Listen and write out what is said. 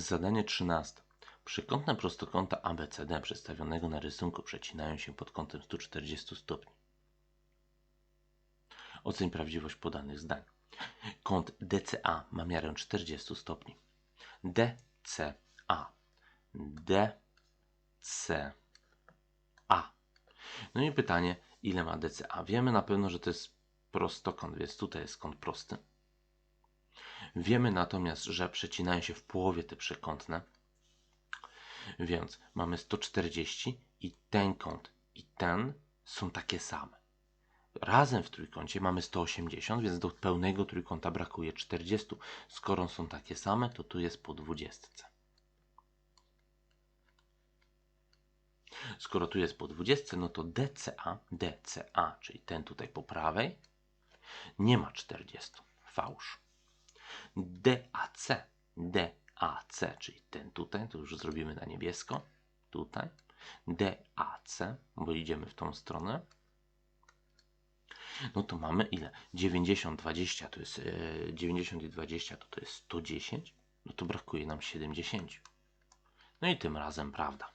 Zadanie 13. Przykątne prostokąta ABCD przedstawionego na rysunku przecinają się pod kątem 140 stopni. Oceń prawdziwość podanych zdań. Kąt DCA ma miarę 40 stopni. DCA. DCA. No i pytanie, ile ma DCA? Wiemy na pewno, że to jest prostokąt, więc tutaj jest kąt prosty. Wiemy natomiast, że przecinają się w połowie te przekątne. Więc mamy 140 i ten kąt i ten są takie same. Razem w trójkącie mamy 180, więc do pełnego trójkąta brakuje 40. Skoro są takie same, to tu jest po 20. Skoro tu jest po 20, no to DCA, DCA, czyli ten tutaj po prawej, nie ma 40. Fałsz. DAC, DAC, czyli ten tutaj, to już zrobimy na niebiesko, tutaj, DAC, bo idziemy w tą stronę, no to mamy ile? 90, 20 to jest e, 90 i 20 to, to jest 110, no to brakuje nam 70. No i tym razem prawda.